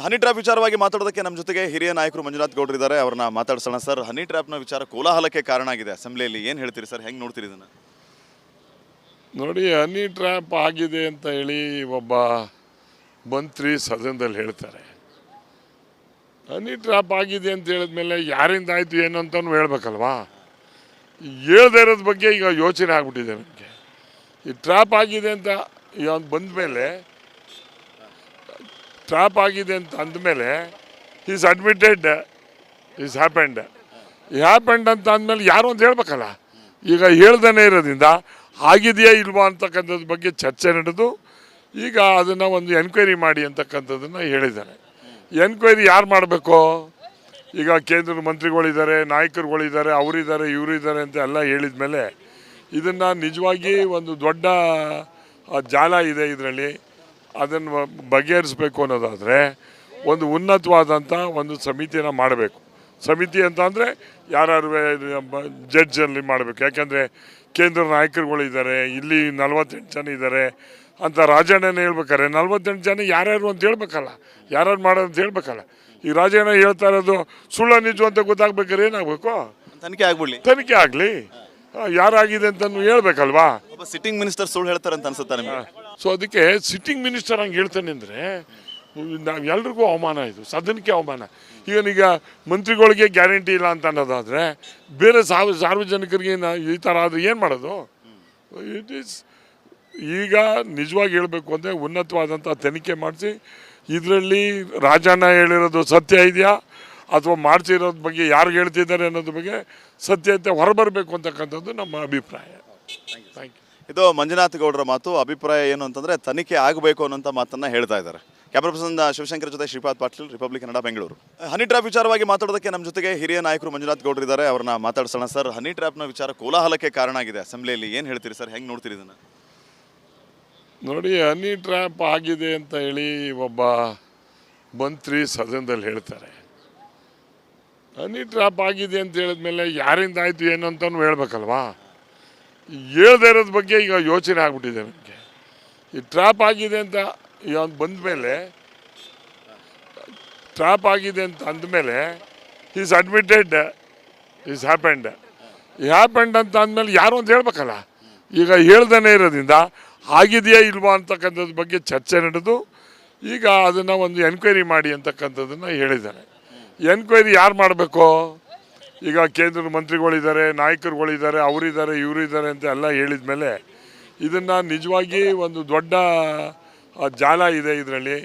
ಹನಿ trap ವಿಚಾರವಾಗಿ ಮಾತಾಡೋದಕ್ಕೆ ನಮ್ಮ ಜೊತೆಗೆ ಹಿರಿಯ ನಾಯಕರು ಮಂಜುನಾಥ್ ಗೌಡ್ರು ಇದ್ದಾರೆ. ಅವ್ರನ್ನ ಮಾತಾಡ್ಸೋಣ ಸರ್. ಹನಿ ಟ್ರ್ಯಾಪ್ನ ವಿಚಾರ ಕೋಲಾಹಲಕ್ಕೆ ಕಾರಣ ಆಗಿದೆ. ಅಸೆಂಬ್ಲಿಯಲ್ಲಿ ಏನು ಹೇಳ್ತೀರಿ ಸರ್? ಹೆಂಗೆ ನೋಡ್ತೀರಿ ಇದನ್ನು? ನೋಡಿ, ಹನಿ ಟ್ರ್ಯಾಪ್ ಆಗಿದೆ ಅಂತ ಹೇಳಿ ಒಬ್ಬ ಮಂತ್ರಿ ಸದನದಲ್ಲಿ ಹೇಳ್ತಾರೆ. ಹನಿ ಟ್ರ್ಯಾಪ್ ಆಗಿದೆ ಅಂತ ಹೇಳಿದ್ಮೇಲೆ ಯಾರಿಂದ ಆಯಿತು, ಏನು ಅಂತಲೂ ಹೇಳ್ಬೇಕಲ್ವಾ? ಹೇಳ್ದೇ ಇರೋದ್ರ ಬಗ್ಗೆ ಈಗ ಯೋಚನೆ ಆಗ್ಬಿಟ್ಟಿದೆ ನನಗೆ. ಈ ಟ್ರ್ಯಾಪ್ ಆಗಿದೆ ಅಂತ ಬಂದ ಮೇಲೆ ಟ್ರ್ಯಾಪ್ ಆಗಿದೆ ಅಂತ ಅಂದಮೇಲೆ ಈಸ್ ಅಡ್ಮಿಟೆಡ್ ಈಸ್ ಹ್ಯಾಪೆಂಡ್ ಈ ಹ್ಯಾಪೆಂಡ್ ಅಂತ ಅಂದಮೇಲೆ ಯಾರು ಅಂತ ಹೇಳ್ಬೇಕಲ್ಲ? ಈಗ ಹೇಳ್ದೇ ಇರೋದ್ರಿಂದ ಆಗಿದೆಯಾ ಇಲ್ವಾ ಅಂತಕ್ಕಂಥದ್ರ ಬಗ್ಗೆ ಚರ್ಚೆ ನಡೆದು ಈಗ ಅದನ್ನು ಒಂದು ಎನ್ಕ್ವೈರಿ ಮಾಡಿ ಅಂತಕ್ಕಂಥದ್ದನ್ನು ಹೇಳಿದ್ದಾರೆ. ಎನ್ಕ್ವೈರಿ ಯಾರು ಮಾಡಬೇಕು? ಈಗ ಕೇಂದ್ರ ಮಂತ್ರಿಗಳಿದ್ದಾರೆ, ನಾಯಕರುಗಳಿದ್ದಾರೆ, ಅವರಿದ್ದಾರೆ, ಇವರಿದ್ದಾರೆ ಅಂತ ಎಲ್ಲ ಹೇಳಿದ ಮೇಲೆ ಇದನ್ನು ನಿಜವಾಗಿ ಒಂದು ದೊಡ್ಡ ಜಾಲ ಇದೆ ಇದರಲ್ಲಿ. ಅದನ್ನು ಬಗೆಹರಿಸ್ಬೇಕು ಅನ್ನೋದಾದರೆ ಒಂದು ಉನ್ನತವಾದಂಥ ಒಂದು ಸಮಿತಿಯನ್ನು ಮಾಡಬೇಕು. ಸಮಿತಿ ಅಂತ ಅಂದರೆ ಯಾರು ಜಡ್ಜಲ್ಲಿ ಮಾಡಬೇಕು. ಯಾಕೆಂದರೆ ಕೇಂದ್ರ ನಾಯಕರುಗಳಿದ್ದಾರೆ ಇಲ್ಲಿ ನಲವತ್ತೆಂಟು ಜನ ಇದ್ದಾರೆ ಅಂತ ರಾಜಣ್ಣನ ಹೇಳ್ಬೇಕಾರೆ ನಲ್ವತ್ತೆಂಟು ಜನ ಯಾರ್ಯಾರು ಅಂತ ಹೇಳ್ಬೇಕಲ್ಲ ಯಾರ್ಯಾರು ಮಾಡೋದು ಅಂತ ಹೇಳ್ಬೇಕಲ್ಲ. ಈ ರಾಜಣ್ಣ ಹೇಳ್ತಾ ಇರೋದು ಸುಳ್ಳ ನಿಜ ಅಂತ ಗೊತ್ತಾಗ್ಬೇಕಾದ್ರೆ ಏನಾಗಬೇಕು? ತನಿಖೆ ಆಗ್ಬಿಡ್ಲಿ. ತನಿಖೆ ಆಗಲಿ. ಯಾರಾಗಿದೆ ಅಂತ ಹೇಳ್ಬೇಕಲ್ವಾ? ಸಿಟ್ಟಿಂಗ್ ಮಿನಿಸ್ಟರ್ ಸುಳ್ಳು ಹೇಳ್ತಾರೆ ಅಂತ ಅನ್ಸುತ್ತಾ ನಿಮಗೆ? ಸೊ ಅದಕ್ಕೆ ಸಿಟ್ಟಿಂಗ್ ಮಿನಿಸ್ಟರ್ ಹಂಗೆ ಹೇಳ್ತಾನೆ ಅಂದರೆ, ನಾವು ಎಲ್ರಿಗೂ ಅವಮಾನ ಇದು, ಸದನಕ್ಕೆ ಅವಮಾನ. ಈಗ ಮಂತ್ರಿಗಳಿಗೆ ಗ್ಯಾರಂಟಿ ಇಲ್ಲ ಅಂತ ಅನ್ನೋದಾದರೆ, ಬೇರೆ ಸಾರ್ವ ಸಾರ್ವಜನಿಕರಿಗೆ ಈ ಥರ ಆದರೆ ಏನು ಮಾಡೋದು? ಇಟ್ ಈಸ್ ಈಗ ನಿಜವಾಗಿ ಹೇಳಬೇಕು ಅಂದರೆ ಉನ್ನತವಾದಂಥ ತನಿಖೆ ಮಾಡಿಸಿ, ಇದರಲ್ಲಿ ರಾಜಣ್ಣ ಹೇಳಿರೋದು ಸತ್ಯ ಇದೆಯಾ? ಅಥವಾ ಮಾಡ್ತಿರೋದ್ರ ಬಗ್ಗೆ ಯಾರು ಹೇಳ್ತಿದ್ದಾರೆ ಅನ್ನೋದ್ರ ಬಗ್ಗೆ ಸತ್ಯತೆ ಹೊರಬರಬೇಕು ಅಂತಕ್ಕಂಥದ್ದು ನಮ್ಮ ಅಭಿಪ್ರಾಯ. ಇದು ಮಂಜುನಾಥ್ ಗೌಡರ ಮಾತು, ಅಭಿಪ್ರಾಯ ಏನು ಅಂತಂದರೆ ತನಿಖೆ ಆಗಬೇಕು ಅನ್ನೋಂಥ ಮಾತನ್ನು ಹೇಳ್ತಾ ಇದ್ದಾರೆ. ಕ್ಯಾಮ್ರಾ ಪರ್ಸನ್ ಶಿವಶಂಕರ್ ಜೊತೆ Shripad Patil Republic Kannada Bengaluru honey trap ವಿಚಾರವಾಗಿ ಮಾತಾಡೋದಕ್ಕೆ ನಮ್ಮ ಜೊತೆಗೆ ಹಿರಿಯ ನಾಯಕರು ಮಂಜುನಾಥ್ ಗೌಡರು ಇದ್ದಾರೆ. ಅವ್ರನ್ನ ಮಾತಾಡ್ಸೋಣ ಸರ್. ಹನಿ ಟ್ರ್ಯಾಪ್ನ ವಿಚಾರ ಕೋಲಾಹಲಕ್ಕೆ ಕಾರಣ ಆಗಿದೆ. ಅಸೆಂಬ್ಲಿಯಲ್ಲಿ ಏನು ಹೇಳ್ತೀರಿ ಸರ್? ಹೆಂಗೆ ನೋಡ್ತೀರಿ ಇದನ್ನು? ನೋಡಿ, ಹನಿ ಟ್ರ್ಯಾಪ್ ಆಗಿದೆ ಅಂತ ಹೇಳಿ ಒಬ್ಬ ಮಂತ್ರಿ ಸದನದಲ್ಲಿ ಹೇಳ್ತಾರೆ. ಹನಿ ಟ್ರ್ಯಾಪ್ ಆಗಿದೆ ಅಂತ ಹೇಳಿದ್ಮೇಲೆ ಯಾರಿಂದ ಆಯಿತು, ಏನು ಅಂತಲೂ ಹೇಳ್ಬೇಕಲ್ವಾ? ಹೇಳ್ದೇ ಇರೋದ್ ಬಗ್ಗೆ ಈಗ ಯೋಚನೆ ಆಗ್ಬಿಟ್ಟಿದೆ ನನಗೆ. ಈ ಟ್ರಾಪ್ ಆಗಿದೆ ಅಂತ ಇವನು ಬಂದ ಮೇಲೆ ಟ್ರಾಪ್ ಆಗಿದೆ ಅಂತ ಅಂದಮೇಲೆ ಈಸ್ ಅಡ್ಮಿಟೆಡ್ ಈಸ್ ಹ್ಯಾಪೆಂಡ್ ಈ ಹ್ಯಾಪೆಂಡ್ ಅಂತ ಅಂದಮೇಲೆ ಯಾರು ಅಂತ ಹೇಳ್ಬೇಕಲ್ಲ? ಈಗ ಹೇಳ್ದೇ ಇರೋದ್ರಿಂದ ಆಗಿದೆಯಾ ಇಲ್ವಾ ಅಂತಕ್ಕಂಥದ್ರ ಬಗ್ಗೆ ಚರ್ಚೆ ನಡೆದು, ಈಗ ಅದನ್ನು ಒಂದು ಎನ್ಕ್ವೈರಿ ಮಾಡಿ ಅಂತಕ್ಕಂಥದ್ದನ್ನು ಹೇಳಿದ್ದಾರೆ. ಎನ್ಕ್ವೈರಿ ಯಾರು ಮಾಡಬೇಕು? ಈಗ ಕೇಂದ್ರ ಮಂತ್ರಿಗಳಿದ್ದಾರೆ, ನಾಯಕರುಗಳಿದ್ದಾರೆ, ಅವರಿದ್ದಾರೆ, ಇವರಿದ್ದಾರೆ ಅಂತ ಎಲ್ಲ ಹೇಳಿದ ಮೇಲೆ ಇದನ್ನು ನಿಜವಾಗಿ ಒಂದು ದೊಡ್ಡ ಜಾಲ ಇದೆ ಇದರಲ್ಲಿ.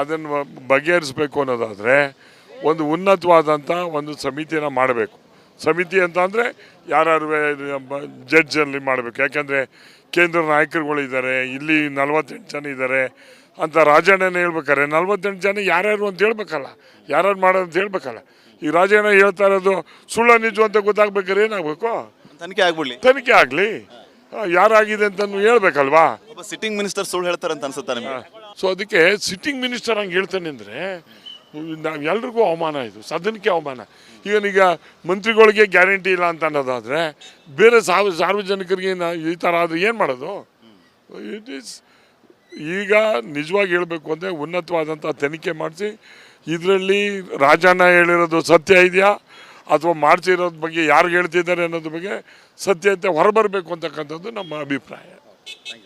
ಅದನ್ನು ಬಗೆಹರಿಸಬೇಕು ಅನ್ನೋದಾದರೆ ಒಂದು ಉನ್ನತವಾದಂಥ ಒಂದು ಸಮಿತಿನ ಮಾಡಬೇಕು. ಸಮಿತಿ ಅಂತ ಅಂದರೆ ಯಾರ್ಯಾರು ಜಡ್ಜಲ್ಲಿ ಮಾಡಬೇಕು. ಯಾಕೆಂದರೆ ಕೇಂದ್ರ ನಾಯಕರುಗಳಿದ್ದಾರೆ, ಇಲ್ಲಿ ನಲವತ್ತೆಂಟು ಜನ ಇದ್ದಾರೆ. ಅಂತ ರಾಜಣ್ಣನ ಹೇಳ್ಬೇಕಾರೆ ನಲ್ವತ್ತೆಂಟು ಜನ ಯಾರ್ಯಾರು ಅಂತ ಹೇಳ್ಬೇಕಲ್ಲ ಯಾರ್ಯಾರು ಮಾಡೋದು ಅಂತ ಹೇಳ್ಬೇಕಲ್ಲ. ಈ ರಾಜಣ್ಣ ಹೇಳ್ತಾ ಇರೋದು ಸುಳ್ಳ ನಿಜ ಅಂತ ಗೊತ್ತಾಗ್ಬೇಕಾದ್ರೆ ಏನಾಗಬೇಕು? ತನಿಖೆ ಆಗ್ಬಿಡ್ಲಿ. ತನಿಖೆ ಆಗಲಿ. ಯಾರಾಗಿದೆ ಅಂತ ಹೇಳ್ಬೇಕಲ್ವಾ? ಒಬ್ಬ ಸಿಟ್ಟಿಂಗ್ ಮಿನಿಸ್ಟರ್ ಸುಳ್ಳು ಹೇಳ್ತಾರೆ ಅಂತ ಅನ್ಸುತ್ತೆ ನಿಮಗೆ? ಸೊ ಅದಕ್ಕೆ ಸಿಟ್ಟಿಂಗ್ ಮಿನಿಸ್ಟರ್ ಹಂಗೆ ಹೇಳ್ತಾನೆ ಅಂದರೆ ನಾವು ಎಲ್ರಿಗೂ ಅವಮಾನ ಇದು ಸದನಕ್ಕೆ ಅವಮಾನ. ಈಗ ಮಂತ್ರಿಗಳಿಗೆ ಗ್ಯಾರಂಟಿ ಇಲ್ಲ ಅಂತ ಅನ್ನೋದಾದರೆ ಬೇರೆ ಸಾರ್ವ ಸಾರ್ವಜನಿಕರಿಗೆ ಈ ಥರ ಆದರೆ ಏನು ಮಾಡೋದು? ಇಟ್ ಈಸ್ ಈಗ ನಿಜವಾಗಿ ಹೇಳಬೇಕು ಅಂದರೆ ಉನ್ನತವಾದಂಥ ತನಿಖೆ ಮಾಡಿಸಿ, ಇದರಲ್ಲಿ ರಾಜಣ್ಣ ಹೇಳಿರೋದು ಸತ್ಯ ಇದೆಯಾ? ಅಥವಾ ಮಾಡ್ಸಿರೋದ್ರ ಬಗ್ಗೆ ಯಾರು ಹೇಳ್ತಿದ್ದಾರೆ ಅನ್ನೋದ್ರ ಬಗ್ಗೆ ಸತ್ಯತೆ ಹೊರಬರಬೇಕು ಅಂತಕ್ಕಂಥದ್ದು ನಮ್ಮ ಅಭಿಪ್ರಾಯ.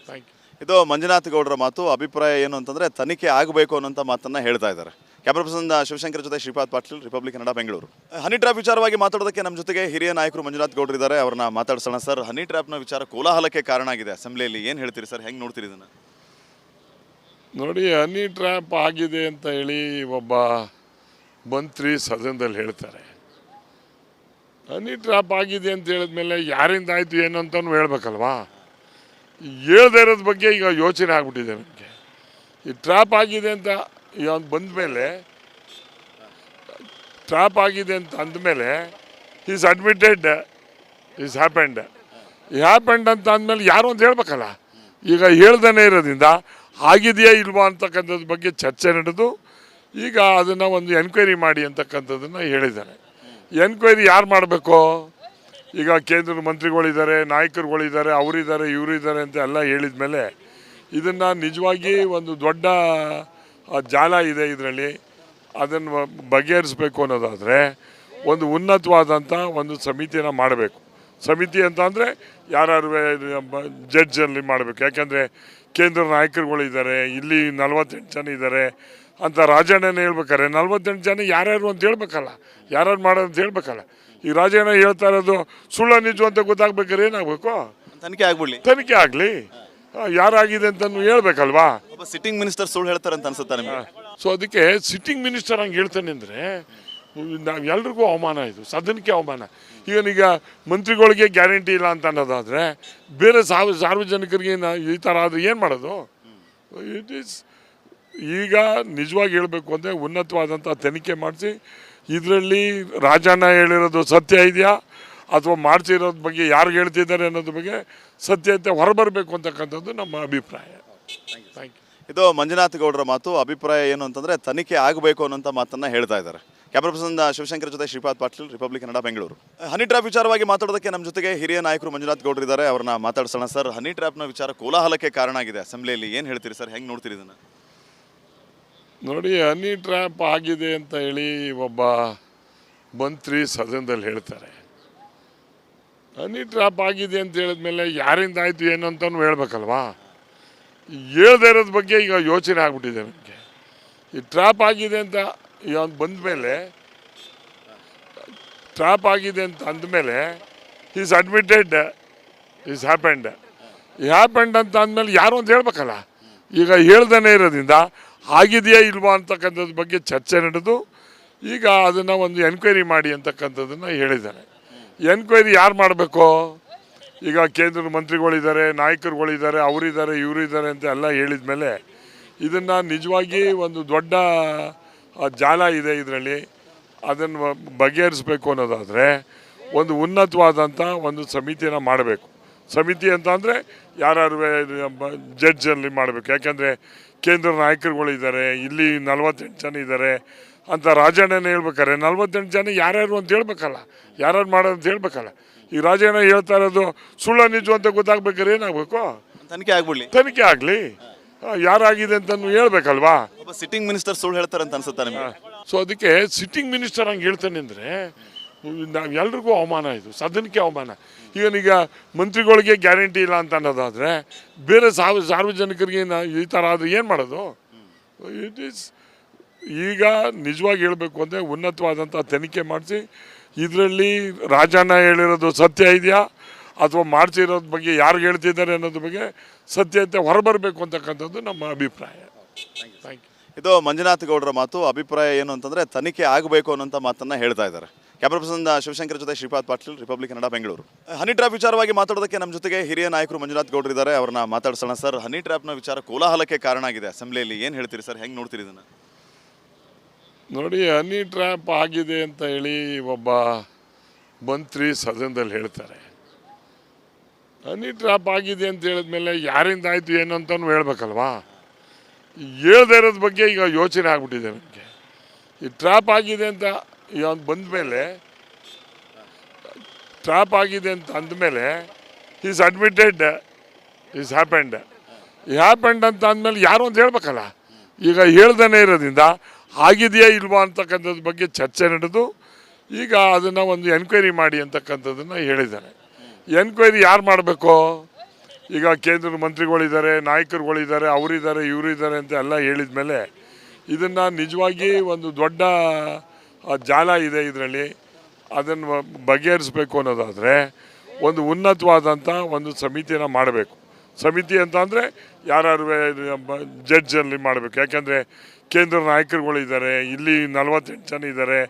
ಥ್ಯಾಂಕ್ ಯು ಇದು ಮಂಜುನಾಥ್ ಗೌಡರ ಮಾತು. ಅಭಿಪ್ರಾಯ ಏನು ಅಂತಂದರೆ ತನಿಖೆ ಆಗಬೇಕು ಅನ್ನೋಂಥ ಮಾತನ್ನು ಹೇಳ್ತಾ ಇದ್ದಾರೆ. ಕ್ಯಾಮ್ರಾ ಪರ್ಸನ್ ಶಿವಶಂಕರ್ ಜೊತೆ Shripad Patil Republic Kannada Bengaluru honey trap ವಿಚಾರವಾಗಿ ಮಾತಾಡೋದಕ್ಕೆ ನಮ್ಮ ಜೊತೆಗೆ ಹಿರಿಯ ನಾಯಕರು ಮಂಜುನಾಥ್ ಗೌಡರಿದ್ದಾರೆ. ಅವ್ರನ್ನ ಮಾತಾಡ್ಸೋಣ ಸರ್. ಹನಿ ಟ್ರ್ಯಾಪ್ನ ವಿಚಾರ ಕೋಲಾಹಲಕ್ಕೆ ಕಾರಣ ಆಗಿದೆ. ಅಸೆಂಬ್ಲಿಯಲ್ಲಿ ಏನು ಹೇಳ್ತೀರಿ ಸರ್? ಹೆಂಗೆ ನೋಡ್ತೀರಿ ಇದನ್ನು? ನೋಡಿ, ಹನಿ ಟ್ರ್ಯಾಪ್ ಆಗಿದೆ ಅಂತ ಹೇಳಿ ಒಬ್ಬ ಮಂತ್ರಿ ಸದನದಲ್ಲಿ ಹೇಳ್ತಾರೆ. ಹನಿ ಟ್ರ್ಯಾಪ್ ಆಗಿದೆ ಅಂತ ಹೇಳಿದ್ಮೇಲೆ ಯಾರಿಂದ ಆಯಿತು, ಏನು ಅಂತಲೂ ಹೇಳ್ಬೇಕಲ್ವಾ? ಹೇಳ್ದೇ ಇರೋದ್ ಬಗ್ಗೆ ಈಗ ಯೋಚನೆ ಆಗ್ಬಿಟ್ಟಿದೆ ನನಗೆ. ಈ ಟ್ರ್ಯಾಪ್ ಆಗಿದೆ ಅಂತ ಈಗ ಬಂದ ಮೇಲೆ ಟ್ರ್ಯಾಪ್ ಆಗಿದೆ ಅಂತ ಅಂದಮೇಲೆ ಈಸ್ ಅಡ್ಮಿಟೆಡ್ ಈಸ್ ಹ್ಯಾಪೆಂಡ್ ಈ ಹ್ಯಾಪೆಂಡ್ ಅಂತ ಅಂದಮೇಲೆ ಯಾರು ಅಂತ ಹೇಳ್ಬೇಕಲ್ಲ? ಈಗ ಹೇಳ್ದೇ ಇರೋದ್ರಿಂದ ಆಗಿದೆಯಾ ಇಲ್ವಾ ಅಂತಕ್ಕಂಥದ್ರ ಬಗ್ಗೆ ಚರ್ಚೆ ನಡೆದು ಈಗ ಅದನ್ನು ಒಂದು ಎನ್ಕ್ವೈರಿ ಮಾಡಿ ಅಂತಕ್ಕಂಥದ್ದನ್ನು ಹೇಳಿದ್ದಾರೆ. ಎನ್ಕ್ವೈರಿ ಯಾರು ಮಾಡಬೇಕು? ಈಗ ಕೇಂದ್ರದ ಮಂತ್ರಿಗಳಿದ್ದಾರೆ, ನಾಯಕರುಗಳಿದ್ದಾರೆ, ಅವರಿದ್ದಾರೆ, ಇವರಿದ್ದಾರೆ ಅಂತ ಎಲ್ಲ ಹೇಳಿದ ಮೇಲೆ ಇದನ್ನು ನಿಜವಾಗಿ ಒಂದು ದೊಡ್ಡ ಜಾಲ ಇದೆ ಇದರಲ್ಲಿ. ಅದನ್ನು ಬಗೆಹರಿಸಬೇಕು ಅನ್ನೋದಾದರೆ ಒಂದು ಉನ್ನತವಾದಂಥ ಒಂದು ಸಮಿತಿನ ಮಾಡಬೇಕು. ಸಮಿತಿ ಅಂತ ಅಂದರೆ ಯಾರ್ಯಾರು ಜಡ್ಜಲ್ಲಿ ಮಾಡಬೇಕು. ಯಾಕೆಂದರೆ ಕೇಂದ್ರ ನಾಯಕರುಗಳಿದ್ದಾರೆ ಇಲ್ಲಿ ನಲವತ್ತೆಂಟು ಜನ ಇದ್ದಾರೆ. ಅಂತ ರಾಜಣ್ಣನ ಹೇಳ್ಬೇಕಾರೆ ನಲ್ವತ್ತೆಂಟು ಜನ ಯಾರ್ಯಾರು ಅಂತ ಹೇಳ್ಬೇಕಲ್ಲ. ಯಾರ್ಯಾರು ಮಾಡೋದು ಅಂತ ಹೇಳ್ಬೇಕಲ್ಲ. ಈ ರಾಜಣ್ಣ ಹೇಳ್ತಾ ಇರೋದು ಸುಳ್ಳ ನಿಜ ಅಂತ ಗೊತ್ತಾಗ್ಬೇಕಾದ್ರೆ ಏನಾಗಬೇಕು? ತನಿಖೆ ಆಗ್ಬಿಡ್ಲಿ. ತನಿಖೆ ಆಗಲಿ. ಯಾರಾಗಿದೆ ಅಂತ ಹೇಳ್ಬೇಕಲ್ವಾ? ಸಿಟ್ಟಿಂಗ್ ಮಿನಿಸ್ಟರ್ ಸುಳ್ಳು ಹೇಳ್ತಾರೆ ಅಂತ ಅನ್ಸುತ್ತಾ ನಿಮಗೆ? ಸೊ ಅದಕ್ಕೆ ಸಿಟ್ಟಿಂಗ್ ಮಿನಿಸ್ಟರ್ ಹಂಗೆ ಹೇಳ್ತಾನೆ ಅಂದರೆ ಎಲ್ರಿಗೂ ಅವಮಾನ ಇದು ಸದನಕ್ಕೆ ಅವಮಾನ. ಈಗನೀಗ ಮಂತ್ರಿಗಳಿಗೆ ಗ್ಯಾರಂಟಿ ಇಲ್ಲ ಅಂತ ಅನ್ನೋದಾದರೆ ಬೇರೆ ಸಾರ್ವ ಸಾರ್ವಜನಿಕರಿಗೆ ನಾ- ಈ ಥರ ಆದರೆ ಏನು ಮಾಡೋದು? ಇಟ್ ಈಸ್ ಈಗ ನಿಜವಾಗಿ ಹೇಳಬೇಕು ಅಂದರೆ ಉನ್ನತವಾದಂಥ ತನಿಖೆ ಮಾಡಿಸಿ ಇದರಲ್ಲಿ ರಾಜಣ್ಣ ಹೇಳಿರೋದು ಸತ್ಯ ಇದೆಯಾ? ಅಥವಾ ಮಾಡ್ಸಿರೋದ್ರ ಬಗ್ಗೆ ಯಾರು ಹೇಳ್ತಿದ್ದಾರೆ ಅನ್ನೋದ್ರ ಬಗ್ಗೆ ಸತ್ಯತೆ ಹೊರಬರಬೇಕು ಅಂತಕ್ಕಂಥದ್ದು ನಮ್ಮ ಅಭಿಪ್ರಾಯ. ಥ್ಯಾಂಕ್ ಯು ಇದು ಮಂಜುನಾಥ್ ಗೌಡರ ಮಾತು, ಅಭಿಪ್ರಾಯ ಏನು ಅಂತಂದರೆ ತನಿಖೆ ಆಗಬೇಕು ಅನ್ನೋಂಥ ಮಾತನ್ನು ಹೇಳ್ತಾ ಇದ್ದಾರೆ. ಕ್ಯಾಮ್ರಾ ಪರ್ಸನ್ ಶಿವಶಂಕರ್ ಜೊತೆ Shripad Patil Republic Kannada Bengaluru honey trap ವಿಚಾರವಾಗಿ ಮಾತಾಡೋದಕ್ಕೆ ನಮ್ಮ ಜೊತೆಗೆ ಹಿರಿಯ ನಾಯಕರು ಮಂಜುನಾಥ್ ಗೌಡರು ಇದ್ದಾರೆ. ಅವ್ರನ್ನ ಮಾತಾಡ್ಸೋಣ ಸರ್. ಹನಿ ಟ್ರ್ಯಾಪ್ನ ವಿಚಾರ ಕೋಲಾಹಲಕ್ಕೆ ಕಾರಣ ಆಗಿದೆ. ಅಸೆಂಬ್ಲಿಯಲ್ಲಿ ಏನು ಹೇಳ್ತೀರಿ ಸರ್? ಹೆಂಗೆ ನೋಡ್ತೀರಿ ಇದನ್ನು? ನೋಡಿ, ಹನಿ ಟ್ರ್ಯಾಪ್ ಆಗಿದೆ ಅಂತ ಹೇಳಿ ಒಬ್ಬ ಮಂತ್ರಿ ಸದನದಲ್ಲಿ ಹೇಳ್ತಾರೆ. ಹನಿ ಟ್ರ್ಯಾಪ್ ಆಗಿದೆ ಅಂತ ಹೇಳಿದ್ಮೇಲೆ ಯಾರಿಂದ ಆಯಿತು ಏನು ಅಂತಲೂ ಹೇಳ್ಬೇಕಲ್ವಾ? ಹೇಳ್ದೇ ಇರೋದ್ರ ಬಗ್ಗೆ ಈಗ ಯೋಚನೆ ಆಗ್ಬಿಟ್ಟಿದೆ ನನಗೆ. ಈ ಟ್ರಾಪ್ ಆಗಿದೆ ಅಂತ ಈಗ ಬಂದ ಮೇಲೆ ಟ್ರಾಪ್ ಆಗಿದೆ ಅಂತ ಅಂದಮೇಲೆ ಈಸ್ ಅಡ್ಮಿಟೆಡ್ ಈಸ್ ಹ್ಯಾಪೆಂಡ್ ಈ ಹ್ಯಾಪೆಂಡ್ ಅಂತ ಅಂದಮೇಲೆ ಯಾರು ಅಂತ ಹೇಳ್ಬೇಕಲ್ಲ? ಈಗ ಹೇಳ್ದೇ ಇರೋದ್ರಿಂದ ಆಗಿದೆಯಾ ಇಲ್ವಾ ಅಂತಕ್ಕಂಥದ್ರ ಬಗ್ಗೆ ಚರ್ಚೆ ನಡೆದು ಈಗ ಅದನ್ನು ಒಂದು ಎನ್ಕ್ವೈರಿ ಮಾಡಿ ಅಂತಕ್ಕಂಥದ್ದನ್ನು ಹೇಳಿದ್ದಾರೆ ಎನ್ಕ್ವೈರಿ ಯಾರು ಮಾಡಬೇಕು? ಈಗ ಕೇಂದ್ರದ ಮಂತ್ರಿಗಳಿದ್ದಾರೆ, ನಾಯಕರುಗಳಿದ್ದಾರೆ, ಅವರಿದ್ದಾರೆ, ಇವರಿದ್ದಾರೆ ಅಂತ ಎಲ್ಲ ಹೇಳಿದ ಮೇಲೆ ಇದನ್ನು ನಿಜವಾಗಿ ಒಂದು ದೊಡ್ಡ ಜಾಲ ಇದೆ ಇದರಲ್ಲಿ. ಅದನ್ನು ಬಗೆಹರಿಸಬೇಕು ಅನ್ನೋದಾದರೆ ಒಂದು ಉನ್ನತವಾದಂಥ ಒಂದು ಸಮಿತಿನ ಮಾಡಬೇಕು. ಸಮಿತಿ ಅಂತ ಅಂದರೆ ಯಾರ್ಯಾರು ಜಡ್ಜಲ್ಲಿ ಮಾಡಬೇಕು. ಯಾಕೆಂದರೆ ಕೇಂದ್ರ ನಾಯಕರುಗಳಿದ್ದಾರೆ, ಇಲ್ಲಿ ನಲವತ್ತೆಂಟು ಜನ ಇದ್ದಾರೆ ಅಂತ ರಾಜಣ್ಣನ ಹೇಳ್ಬೇಕಾರೆ ನಲ್ವತ್ತೆಂಟು ಜನ ಯಾರ್ಯಾರು ಅಂತ ಹೇಳ್ಬೇಕಲ್ಲ. ಯಾರ್ಯಾರು ಮಾಡೋದು ಅಂತ ಹೇಳ್ಬೇಕಲ್ಲ. ಈ ರಾಜಣ್ಣ ಹೇಳ್ತಾ ಇರೋದು ಸುಳ್ಳ ನಿಜ ಅಂತ ಗೊತ್ತಾಗ್ಬೇಕಾದ್ರೆ ಏನಾಗಬೇಕು? ತನಿಖೆ ಆಗ್ಬಿಡ್ಲಿ. ತನಿಖೆ ಆಗಲಿ. ಯಾರಾಗಿದೆ ಅಂತ ಹೇಳ್ಬೇಕಲ್ವಾ? ಒಬ್ಬ ಸಿಟ್ಟಿಂಗ್ ಮಿನಿಸ್ಟರ್ ಸುಳ್ಳು ಹೇಳ್ತಾರೆ ಅಂತ ಅನ್ಸುತ್ತಾ ನಿಮಗೆ? ಸೊ ಅದಕ್ಕೆ ಸಿಟ್ಟಿಂಗ್ ಮಿನಿಸ್ಟರ್ ಹಂಗೆ ಹೇಳ್ತಾನೆ ಅಂದರೆ ನಾವು ಎಲ್ರಿಗೂ ಅವಮಾನ ಇದು ಸದನಕ್ಕೆ ಅವಮಾನ. ಈಗ ಮಂತ್ರಿಗಳಿಗೆ ಗ್ಯಾರಂಟಿ ಇಲ್ಲ ಅಂತ ಅನ್ನೋದಾದರೆ ಬೇರೆ ಸಾರ್ವ ಸಾರ್ವಜನಿಕರಿಗೆ ಈ ಥರ ಆದರೆ ಏನು ಮಾಡೋದು? ಇಟ್ ಈಸ್ ಈಗ ನಿಜವಾಗಿ ಹೇಳಬೇಕು ಅಂದರೆ ಉನ್ನತವಾದಂಥ ತನಿಖೆ ಮಾಡಿಸಿ ಇದರಲ್ಲಿ ರಾಜಣ್ಣ ಹೇಳಿರೋದು ಸತ್ಯ ಇದೆಯಾ? ಅಥವಾ ಮಾಡ್ತಿರೋದ್ರ ಬಗ್ಗೆ ಯಾರು ಹೇಳ್ತಿದ್ದಾರೆ ಅನ್ನೋದ್ರ ಬಗ್ಗೆ ಸತ್ಯತೆ ಹೊರಬರಬೇಕು ಅಂತಕ್ಕಂಥದ್ದು ನಮ್ಮ ಅಭಿಪ್ರಾಯ. ಥ್ಯಾಂಕ್ ಯು ಇದು ಮಂಜುನಾಥ್ ಗೌಡರ ಮಾತು, ಅಭಿಪ್ರಾಯ ಏನು ಅಂತಂದರೆ ತನಿಖೆ ಆಗಬೇಕು ಅನ್ನೋಂಥ ಮಾತನ್ನು ಹೇಳ್ತಾ ಇದ್ದಾರೆ. ಕ್ಯಾಮ್ರಾ ಪರ್ಸನ್ ಶಿವಶಂಕರ್ ಜೊತೆ Shripad Patil Republic Kannada Bengaluru honey trap ವಿಚಾರವಾಗಿ ಮಾತಾಡೋದಕ್ಕೆ ನಮ್ಮ ಜೊತೆಗೆ ಹಿರಿಯ ನಾಯಕರು ಮಂಜುನಾಥ್ ಗೌಡರು ಇದ್ದಾರೆ. ಅವ್ರನ್ನ ಮಾತಾಡ್ಸೋಣ ಸರ್. ಹನಿ ಟ್ರ್ಯಾಪ್ನ ವಿಚಾರ ಕೋಲಾಹಲಕ್ಕೆ ಕಾರಣ ಆಗಿದೆ. ಅಸೆಂಬ್ಲಿಯಲ್ಲಿ ಏನು ಹೇಳ್ತೀರಿ ಸರ್? ಹೆಂಗೆ ನೋಡ್ತೀರಿ ಇದನ್ನ? ನೋಡಿ, ಹನಿ ಟ್ರ್ಯಾಪ್ ಆಗಿದೆ ಅಂತ ಹೇಳಿ ಒಬ್ಬ ಮಂತ್ರಿ ಸದನದಲ್ಲಿ ಹೇಳ್ತಾರೆ. ಹನಿ ಟ್ರ್ಯಾಪ್ ಆಗಿದೆ ಅಂತ ಹೇಳಿದ್ಮೇಲೆ ಯಾರಿಂದ ಆಯಿತು, ಏನು ಅಂತಲೂ ಹೇಳ್ಬೇಕಲ್ವಾ? ಹೇಳ್ದೇ ಇರೋದ್ರ ಬಗ್ಗೆ ಈಗ ಯೋಚನೆ ಆಗ್ಬಿಟ್ಟಿದೆ ನನಗೆ. ಈ ಟ್ರ್ಯಾಪ್ ಆಗಿದೆ ಅಂತ ಈಗ ಬಂದ ಮೇಲೆ ಟ್ರ್ಯಾಪ್ ಆಗಿದೆ ಅಂತ ಅಂದಮೇಲೆ ಈಸ್ ಅಡ್ಮಿಟೆಡ್ ಈಸ್ ಹ್ಯಾಪೆಂಡ್ ಈ ಹ್ಯಾಪೆಂಡ್ ಅಂತ ಅಂದಮೇಲೆ ಯಾರು ಅಂತ ಹೇಳ್ಬೇಕಲ್ಲ? ಈಗ ಹೇಳ್ದೇ ಇರೋದ್ರಿಂದ ಆಗಿದೆಯಾ ಇಲ್ವಾ ಅಂತಕ್ಕಂಥದ್ರ ಬಗ್ಗೆ ಚರ್ಚೆ ನಡೆದು ಈಗ ಅದನ್ನು ಒಂದು ಎನ್ಕ್ವೈರಿ ಮಾಡಿ ಅಂತಕ್ಕಂಥದ್ದನ್ನು ಹೇಳಿದ್ದಾರೆ ಎನ್ಕ್ವೈರಿ ಯಾರು ಮಾಡಬೇಕು? ಈಗ ಕೇಂದ್ರ ಮಂತ್ರಿಗಳಿದ್ದಾರೆ, ನಾಯಕರುಗಳಿದ್ದಾರೆ, ಅವರಿದ್ದಾರೆ, ಇವರಿದ್ದಾರೆ ಅಂತ ಎಲ್ಲ ಹೇಳಿದ ಮೇಲೆ ಇದನ್ನು ನಿಜವಾಗಿ ಒಂದು ದೊಡ್ಡ ಜಾಲ ಇದೆ ಇದರಲ್ಲಿ. ಅದನ್ನು ಬಗೆಹರಿಸಬೇಕು ಅನ್ನೋದಾದರೆ ಒಂದು ಉನ್ನತವಾದಂಥ ಒಂದು ಸಮಿತಿಯನ್ನು ಮಾಡಬೇಕು. ಸಮಿತಿ ಅಂತ ಅಂದರೆ ಯಾರ್ಯಾರು ಜಡ್ಜಲ್ಲಿ ಮಾಡಬೇಕು. ಯಾಕೆಂದರೆ ಕೇಂದ್ರ ನಾಯಕರುಗಳಿದ್ದಾರೆ ಇಲ್ಲಿ ನಲವತ್ತೆಂಟು ಜನ ಇದ್ದಾರೆ.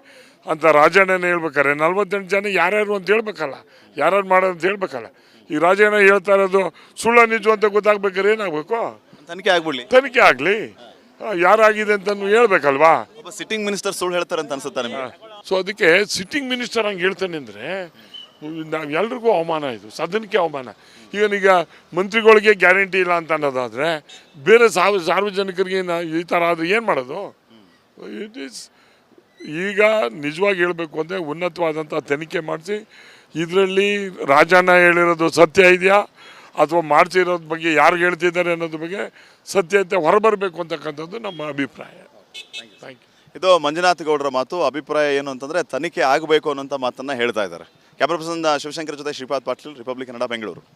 ಅಂತ ರಾಜಣ್ಣನ ಹೇಳ್ಬೇಕಾರೆ ನಲ್ವತ್ತೆಂಟು ಜನ ಯಾರ್ಯಾರು ಅಂತ ಹೇಳ್ಬೇಕಲ್ಲ. ಯಾರ್ಯಾರು ಮಾಡೋದು ಅಂತ ಹೇಳ್ಬೇಕಲ್ಲ. ಈ ರಾಜಣ್ಣ ಹೇಳ್ತಾ ಇರೋದು ಸುಳ್ಳ ನಿಜ ಅಂತ ಗೊತ್ತಾಗ್ಬೇಕಾದ್ರೆ ಏನಾಗಬೇಕು? ತನಿಖೆ ಆಗ್ಬಿಡ್ಲಿ. ತನಿಖೆ ಆಗಲಿ. ಯಾರಾಗಿದೆ ಅಂತ ಹೇಳ್ಬೇಕಲ್ವಾ? ಸಿಟ್ಟಿಂಗ್ ಮಿನಿಸ್ಟರ್ ಸುಳ್ಳು ಹೇಳ್ತಾರೆ ಅಂತ ಅನ್ಸುತ್ತೆ ನಿಮಗೆ? ಸೊ ಅದಕ್ಕೆ ಸಿಟ್ಟಿಂಗ್ ಮಿನಿಸ್ಟರ್ ಹಂಗೆ ಹೇಳ್ತಾನೆ ಅಂದರೆ ನಾವು ಎಲ್ರಿಗೂ ಅವಮಾನ ಇದು, ಸದನಕ್ಕೆ ಅವಮಾನ. ಈಗನೀಗ ಮಂತ್ರಿಗಳಿಗೆ ಗ್ಯಾರಂಟಿ ಇಲ್ಲ ಅಂತ ಅನ್ನೋದಾದರೆ, ಬೇರೆ ಸಾರ್ವ ಸಾರ್ವಜನಿಕರಿಗೆ ಈ ಥರ ಆದರೆ ಏನು ಮಾಡೋದು? ಇಟ್ ಈಸ್ ಈಗ ನಿಜವಾಗಿ ಹೇಳಬೇಕು ಅಂದರೆ ಉನ್ನತವಾದಂಥ ತನಿಖೆ ಮಾಡಿಸಿ, ಇದರಲ್ಲಿ ರಾಜಣ್ಣ ಹೇಳಿರೋದು ಸತ್ಯ ಇದೆಯಾ? ಅಥವಾ ಮಾಡ್ತಿರೋದ್ರ ಬಗ್ಗೆ ಯಾರು ಹೇಳ್ತಿದ್ದಾರೆ ಅನ್ನೋದ್ರ ಬಗ್ಗೆ ಸತ್ಯತೆ ಹೊರಬರಬೇಕು ಅಂತಕ್ಕಂಥದ್ದು ನಮ್ಮ ಅಭಿಪ್ರಾಯ. ಥ್ಯಾಂಕ್ ಯು ಇದು ಮಂಜುನಾಥ್ ಗೌಡರ ಮಾತು, ಅಭಿಪ್ರಾಯ ಏನು ಅಂತಂದರೆ ತನಿಖೆ ಆಗಬೇಕು ಅನ್ನೋಂಥ ಮಾತನ್ನು ಹೇಳ್ತಾ ಇದ್ದಾರೆ. ಕ್ಯಾಮ್ರಾ ಪರ್ಸನ್ ಶಿವಶಂಕರ್ ಜೊತೆ ಶ್ರೀಪಾದ್ ಪಾಟೀಲ್ ರಿಪಬ್ಲಿಕ್ ಕನ್ನಡ ಬೆಂಗಳೂರು